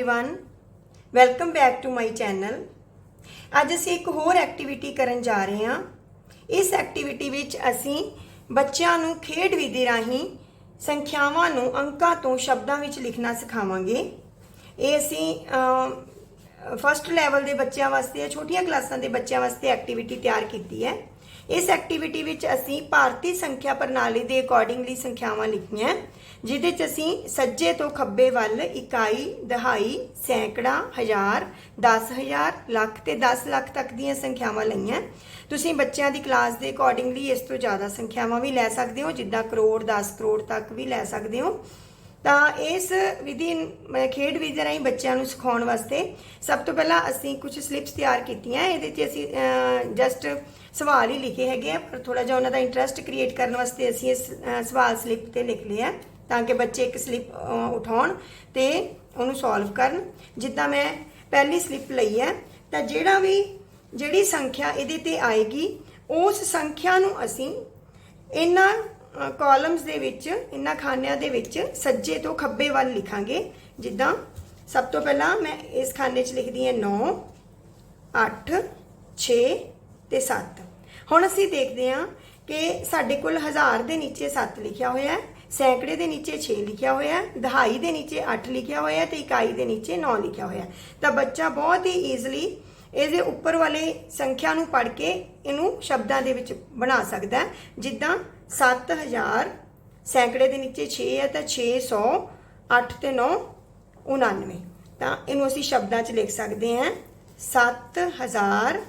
everyone welcome back to my channel ਅੱਜ ਅਸੀਂ ਇੱਕ ਹੋਰ ਐਕਟੀਵਿਟੀ ਕਰਨ ਜਾ ਰਹੇ ਹਾਂ ਇਸ ਐਕਟੀਵਿਟੀ ਵਿੱਚ ਅਸੀਂ ਬੱਚਿਆਂ ਨੂੰ ਖੇਡ ਵਿਧੀ ਰਾਹੀਂ ਸੰਖਿਆਵਾਂ ਨੂੰ ਅੰਕਾਂ ਤੋਂ ਸ਼ਬਦਾਂ ਵਿੱਚ ਲਿਖਣਾ ਸਿਖਾਵਾਂਗੇ ਇਹ ਅਸੀਂ ਫਸਟ ਲੈਵਲ ਦੇ ਬੱਚਿਆਂ ਵਾਸਤੇ ਛੋਟੀਆਂ ਕਲਾਸਾਂ ਦੇ ਬੱਚਿਆਂ ਵਾਸਤੇ ਐਕਟੀਵਿਟੀ ਤਿਆਰ ਕੀਤੀ ਹੈ। ਇਸ ਐਕਟੀਵਿਟੀ ਵਿੱਚ ਅਸੀਂ ਭਾਰਤੀ ਸੰਖਿਆ ਪ੍ਰਣਾਲੀ ਦੇ ਅਕੋਰਡਿੰਗਲੀ ਸੰਖਿਆਵਾਂ ਲਿਖੀਆਂ। ਹੈ, ਜਿਹਦੇ 'ਚ ਅਸੀਂ ਸੱਜੇ ਤੋਂ ਖੱਬੇ ਵੱਲ ਇਕਾਈ ਦਹਾਈ ਸੈਂਕੜਾ ਹਜ਼ਾਰ 10000 ਲੱਖ ਤੇ 10 ਲੱਖ ਤੱਕ ਦੀਆਂ ਸੰਖਿਆਵਾਂ ਲਈਆਂ। ਤੁਸੀਂ ਬੱਚਿਆਂ ਦੀ ਕਲਾਸ ਦੇ ਅਕੋਰਡਿੰਗਲੀ ਇਸ ਤੋਂ ਜ਼ਿਆਦਾ ਸੰਖਿਆਵਾਂ ਵੀ ਲੈ ਸਕਦੇ ਹੋ ਜਿੱਦਾਂ ਕਰੋੜ 10 ਕਰੋੜ ਤੱਕ ਵੀ ਲੈ ਸਕਦੇ ਹੋ। ਤਾਂ ਇਸ ਵਿਧੀ ਅਮ, ਖੇਡ ਵਿਧੀ ਰਾਹੀਂ ਬੱਚਿਆਂ ਨੂੰ ਸਿਖਾਉਣ ਵਾਸਤੇ ਸਭ ਤੋਂ ਪਹਿਲਾਂ ਅਸੀਂ ਕੁਝ ਸਲਿੱਪਸ ਤਿਆਰ ਕੀਤੀਆਂ। ਇਹਦੇ 'ਚ ਅਸੀਂ ਜਸਟ ਸਵਾਲ ਹੀ ਲਿਖੇ ਹੈਗੇ ਆ ਪਰ ਥੋੜਾ ਜਿਹਾ ਉਹਨਾਂ ਦਾ ਇੰਟਰਸਟ ਕ੍ਰੀਏਟ ਕਰਨ ਵਾਸਤੇ ਅਸੀਂ ਇਸ ਸਵਾਲ ਸਲਿੱਪ ਤੇ ਲਿਖ ਲਿਆ ਤਾਂ ਕਿ ਬੱਚੇ ਇੱਕ ਸਲਿੱਪ ਉਠਾਉਣ ਤੇ ਉਹਨੂੰ ਸੋਲਵ ਕਰਨ। ਜਿੱਦਾਂ ਮੈਂ ਪਹਿਲੀ ਸਲਿੱਪ ਲਈ ਹੈ ਤਾਂ ਜਿਹੜਾ ਵੀ ਜਿਹੜੀ ਸੰਖਿਆ ਇਹਦੇ ਤੇ ਆਏਗੀ ਉਸ ਸੰਖਿਆ ਨੂੰ ਅਸੀਂ ਇਹਨਾਂ ਕਾਲਮਸ ਦੇ ਵਿੱਚ ਇਹਨਾਂ ਖਾਨਿਆਂ ਦੇ ਵਿੱਚ ਸੱਜੇ ਤੋਂ ਖੱਬੇ ਵੱਲ ਲਿਖਾਂਗੇ। ਜਿੱਦਾਂ ਸਭ ਤੋਂ ਪਹਿਲਾਂ ਮੈਂ ਇਸ ਖਾਨੇ 'ਚ ਲਿਖਦੀ ਹਾਂ 9 8 6 ਤੇ 7 ਹੁਣ ਅਸੀਂ ਦੇਖਦੇ ਹਾਂ ਕਿ ਸਾਡੇ ਕੋਲ ਹਜ਼ਾਰ ਦੇ ਨੀਚੇ 7 ਲਿਖਿਆ ਹੋਇਆ ਹੈ, ਸੈਂਕੜੇ ਦੇ ਨੀਚੇ 6 ਲਿਖਿਆ ਹੋਇਆ ਹੈ, ਦਹਾਈ ਦੇ ਨੀਚੇ 8 ਲਿਖਿਆ ਹੋਇਆ ਹੈ ਤੇ ਇਕਾਈ ਦੇ ਨੀਚੇ 9 ਲਿਖਿਆ ਹੋਇਆ ਹੈ। ਤਾਂ ਬੱਚਾ ਬਹੁਤ ਹੀ ਈਜ਼ਲੀ ਇਹਦੇ ਉੱਪਰ ਵਾਲੇ ਸੰਖਿਆ ਨੂੰ ਪੜ੍ਹ ਕੇ ਇਹਨੂੰ ਸ਼ਬਦਾਂ ਦੇ ਵਿੱਚ ਬਣਾ ਸਕਦਾ ਹੈ। ਜਿੱਦਾਂ 7000 ਸੈਂਕੜੇ ਦੇ ਨੀਚੇ 6 ਹੈ ਤਾਂ 600 8 ਤੇ 9 99 ਤਾਂ ਇਹਨੂੰ ਅਸੀਂ ਸ਼ਬਦਾਂ 'ਚ ਲਿਖ ਸਕਦੇ ਹਾਂ। 7000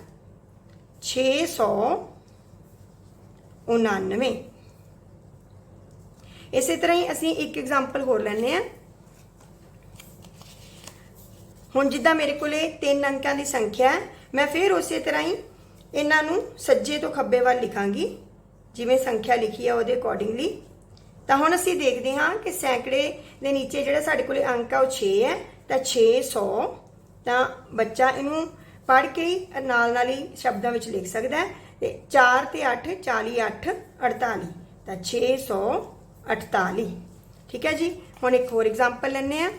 699 ਇਸੇ ਤਰ੍ਹਾਂ ਹੀ ਅਸੀਂ ਇੱਕ ਐਗਜ਼ਾਮਪਲ ਹੋਰ ਲੈਣੇ ਆ ਹੁਣ ਜਿੱਦਾਂ ਮੇਰੇ ਕੋਲੇ ਤਿੰਨ ਅੰਕਾਂ ਦੀ ਸੰਖਿਆ ਹੈ, ਮੈਂ ਫਿਰ ਉਸੇ ਤਰ੍ਹਾਂ ਹੀ ਇਹਨਾਂ ਨੂੰ ਸੱਜੇ ਤੋਂ ਖੱਬੇ ਵੱਲ ਲਿਖਾਂਗੀ, ਜਿਵੇਂ ਸੰਖਿਆ ਲਿਖੀ ਹੈ ਉਹਦੇ ਅਕੋਰਡਿੰਗਲੀ ਤਾਂ ਹੁਣ ਅਸੀਂ ਦੇਖਦੇ ਹਾਂ ਕਿ ਸੈਂਕੜੇ ਦੇ ਨੀਚੇ ਜਿਹੜਾ ਸਾਡੇ ਕੋਲੇ ਅੰਕ ਆ ਉਹ 6 ਹੈ, ਤਾਂ 600 ਤਾਂ ਬੱਚਾ ਇਹਨੂੰ ਪੜ੍ਹ ਕੇ ਹੀ ਨਾਲ ਨਾਲ ਹੀ ਸ਼ਬਦਾਂ ਵਿੱਚ ਲਿਖ ਸਕਦਾ ਹੈ, ਤੇ 4 ਤੇ 8 40 8 48 ਤਾਂ 648 ਠੀਕ ਹੈ ਜੀ? ਹੁਣ ਇੱਕ ਹੋਰ ਐਗਜ਼ਾਮਪਲ ਲੈਣੇ ਆ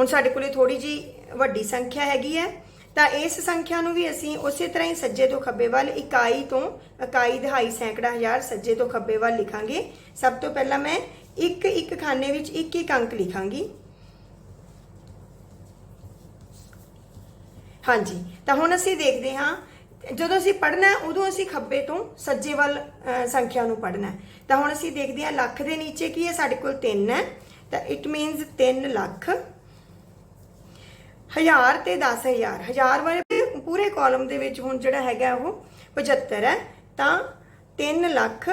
ਹੁਣ ਸਾਡੇ ਕੋਲੇ ਥੋੜੀ ਜੀ ਵੱਡੀ ਸੰਖਿਆ ਹੈਗੀ ਹੈ, ਤਾਂ ਇਸ ਸੰਖਿਆ ਨੂੰ ਵੀ ਅਸੀਂ ਉਸੇ ਤਰ੍ਹਾਂ ਹੀ ਸੱਜੇ ਤੋਂ ਖੱਬੇ ਵੱਲ, ਇਕਾਈ ਤੋਂ ਇਕਾਈ ਦਹਾਈ ਸੈਂਕੜਾ ਹਜ਼ਾਰ ਸੱਜੇ ਤੋਂ ਖੱਬੇ ਵੱਲ ਲਿਖਾਂਗੇ। ਸਭ ਤੋਂ ਪਹਿਲਾਂ ਮੈਂ ਇੱਕ ਇੱਕ ਖਾਨੇ ਵਿੱਚ ਇੱਕ ਇੱਕ ਅੰਕ ਲਿਖਾਂਗੀ। ਹਾਂਜੀ, ਤਾਂ ਹੁਣ ਅਸੀਂ ਦੇਖਦੇ ਹਾਂ, ਜਦੋਂ ਅਸੀਂ ਪੜ੍ਹਨਾ ਉਦੋਂ ਅਸੀਂ ਖੱਬੇ ਤੋਂ ਸੱਜੇ ਵੱਲ ਸੰਖਿਆ ਨੂੰ ਪੜ੍ਹਨਾ ਤਾਂ ਹੁਣ ਅਸੀਂ ਦੇਖਦੇ ਹਾਂ, ਲੱਖ ਦੇ ਨੀਚੇ ਕੀ ਹੈ ਸਾਡੇ ਕੋਲ 3 ਹੈ, ਤਾਂ ਇਟ ਮੀਨਸ 3 ਲੱਖ। ਹਜ਼ਾਰ ਤੇ 10000 ਹਜ਼ਾਰ। ਵਾਲੇ ਪੂਰੇ ਕਾਲਮ ਦੇ ਵਿੱਚ ਹੁਣ ਜਿਹੜਾ ਹੈਗਾ ਉਹ 75 ਹੈ। ਤਾਂ 3 ਲੱਖ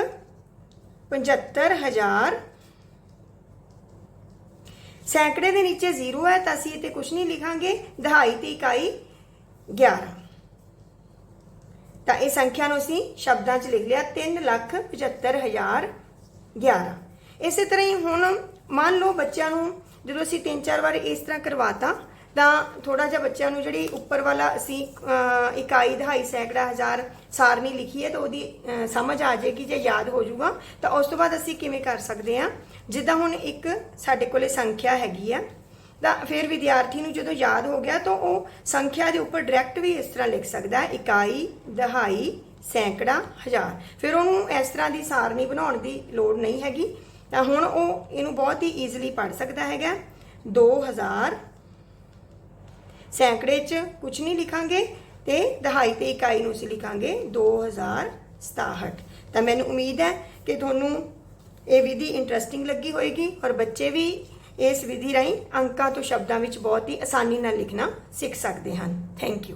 75000 ਸੈਂਕੜੇ ਦੇ ਨੀਚੇ 0 ਹੈ ਤਾਂ ਅਸੀਂ ਇੱਥੇ ਕੁਝ ਨਹੀਂ ਲਿਖਾਂਗੇ। ਦਹਾਈ ਤੇ ਇਕਾਈ 11 ਤਾਂ ਇਹ ਸੰਖਿਆ ਨੂੰ ਅਸੀਂ ਸ਼ਬਦਾਂ 'ਚ ਲਿਖ ਲਿਆ 375011 ਇਸੇ ਤਰ੍ਹਾਂ ਹੀ ਹੁਣ ਮੰਨ ਲਓ ਬੱਚਿਆਂ ਨੂੰ ਜਦੋਂ ਅਸੀਂ ਤਿੰਨ ਚਾਰ ਵਾਰ ਇਸ ਤਰ੍ਹਾਂ ਕਰਵਾਤਾ ਤਾਂ ਥੋੜਾ ਜਿਹਾ ਬੱਚਿਆਂ ਨੂੰ ਜਿਹੜੀ ਉੱਪਰ ਵਾਲਾ ਅਸੀਂ ਇਕਾਈ ਦਹਾਈ ਸੈਂਕੜਾ ਹਜ਼ਾਰ ਸਾਰਨੀ ਲਿਖੀ ਹੈ ਤਾਂ ਉਹਦੀ ਸਮਝ ਆ ਜਾਏਗੀ ਜੇ ਯਾਦ ਹੋ ਜਾਊਗਾ। ਤਾਂ ਉਸ ਤੋਂ ਬਾਅਦ ਅਸੀਂ ਕਿਵੇਂ ਕਰ ਸਕਦੇ ਹਾਂ? ਜਿੱਦਾਂ ਹੁਣ ਇੱਕ ਸਾਡੇ ਕੋਲੇ ਸੰਖਿਆ ਹੈਗੀ ਆ, ਤਾਂ ਫਿਰ ਵਿਦਿਆਰਥੀ ਨੂੰ ਜਦੋਂ ਯਾਦ ਹੋ ਗਿਆ ਤਾਂ ਉਹ ਸੰਖਿਆ ਦੇ ਉੱਪਰ ਡਾਇਰੈਕਟ ਵੀ ਇਸ ਤਰ੍ਹਾਂ ਲਿਖ ਸਕਦਾ ਹੈ, ਇਕਾਈ ਦਹਾਈ ਸੈਂਕੜਾ ਹਜ਼ਾਰ। ਫਿਰ ਉਹਨੂੰ ਇਸ ਤਰ੍ਹਾਂ ਦੀ ਸਾਰਣੀ ਬਣਾਉਣ ਦੀ ਲੋੜ ਨਹੀਂ ਹੈਗੀ। ਤਾਂ ਹੁਣ ਉਹ ਇਹਨੂੰ ਬਹੁਤ ਹੀ ਈਜ਼ੀਲੀ ਪੜ ਸਕਦਾ ਹੈਗਾ 2000 ਸੈਂਕੜੇ 'ਚ ਕੁਝ ਨਹੀਂ ਲਿਖਾਂਗੇ ਤੇ ਦਹਾਈ ਤੇ ਇਕਾਈ ਨੂੰ ਅਸੀਂ ਲਿਖਾਂਗੇ 2067 ਤਾਂ ਮੈਨੂੰ ਉਮੀਦ ਹੈ ਕਿ ਤੁਹਾਨੂੰ ਇਹ ਵਿਧੀ ਇੰਟਰਸਟਿੰਗ ਲੱਗੀ ਹੋਏਗੀ ਔਰ ਬੱਚੇ ਵੀ ਇਸ ਵਿਧੀ ਰਾਹੀਂ ਅੰਕਾਂ ਤੋਂ ਸ਼ਬਦਾਂ ਵਿੱਚ ਬਹੁਤ ਹੀ ਆਸਾਨੀ ਨਾਲ ਲਿਖਣਾ ਸਿੱਖ ਸਕਦੇ ਹਨ। Thank you